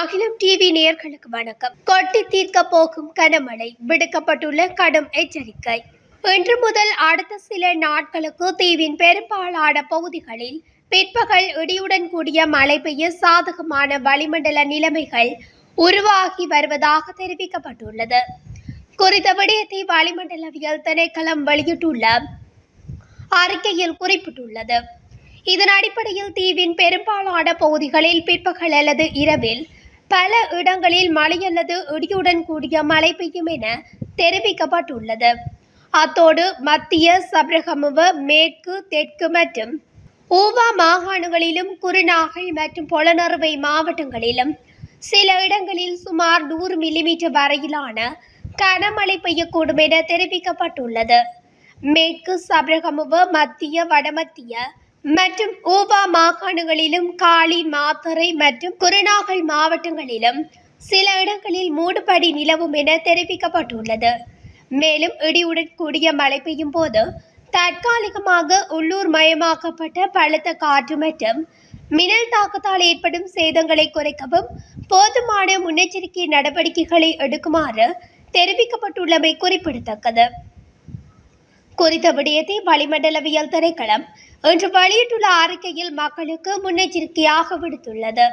அகிலம் டிவி நேர்களுக்கு வணக்கம். கொட்டி தீர்க்க போகும் கனமழை விடுக்கப்பட்டுள்ள கடும் எச்சரிக்கை. இன்று முதல் அடுத்த சில நாட்களுக்கு தீவின் பெரும்பாலான பகுதிகளில் பிற்பகல் இடியுடன் கூடிய மழை பெய்ய சாதகமான வளிமண்டல நிலைமைகள் உருவாகி வருவதாக தெரிவிக்கப்பட்டுள்ளது. குறித்த விடயத்தை வளிமண்டலவியல் திணைக்களம் வெளியிட்டுள்ள அறிக்கையில் குறிப்பிட்டுள்ளது. இதன் அடிப்படையில் தீவின் பெரும்பாலான பகுதிகளில் பிற்பகல் அல்லது இரவில் பல இடங்களில் மழை அல்லது இடியுடன் கூடிய மழை பெய்யும் என தெரிவிக்கப்பட்டுள்ளது. அத்தோடு மத்திய சபரகமுவ மேற்கு தெற்கு மற்றும் ஊவா மாகாணங்களிலும் குருநாகல் மற்றும் பொலனறுவை மாவட்டங்களிலும் சில இடங்களில் சுமார் நூறு மில்லிமீட்டர் வரையிலான கனமழை பெய்யக்கூடும் என தெரிவிக்கப்பட்டுள்ளது. மேற்கு சபரகமுவ மத்திய வடமத்திய மற்றும் ஊபா மாகாணங்களிலும் காளி மாத்தறை மற்றும் குருநாகல் மாவட்டங்களிலும் சில இடங்களில் மூடுபடி நிலவும் என தெரிவிக்கப்பட்டுள்ளது. மேலும் இடியுடன் கூடிய மழை பெய்யும் போது தற்காலிகமாக உள்ளூர் மயமாக்கப்பட்ட பழுத்த காற்று மற்றும் மின்னல் தாக்கத்தால் ஏற்படும் சேதங்களை குறைக்கவும் போதுமான முன்னெச்சரிக்கை நடவடிக்கைகளை எடுக்குமாறு தெரிவிக்கப்பட்டுள்ளமை குறிப்பிடத்தக்கது. குறித்த விடயத்தை வளிமண்டலவியல் திரைக்களம் இன்று வெளியிட்டுள்ள அறிக்கையில் மக்களுக்கு முன்னெச்சரிக்கையாக விடுத்துள்ளது.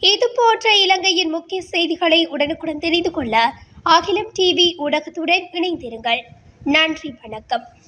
இதுபோன்ற இலங்கையின் முக்கிய செய்திகளை உடனுக்குடன் தெரிந்து கொள்ள அகிலம் டிவி ஊடகத்துடன் இணைந்திருங்கள். நன்றி வணக்கம்.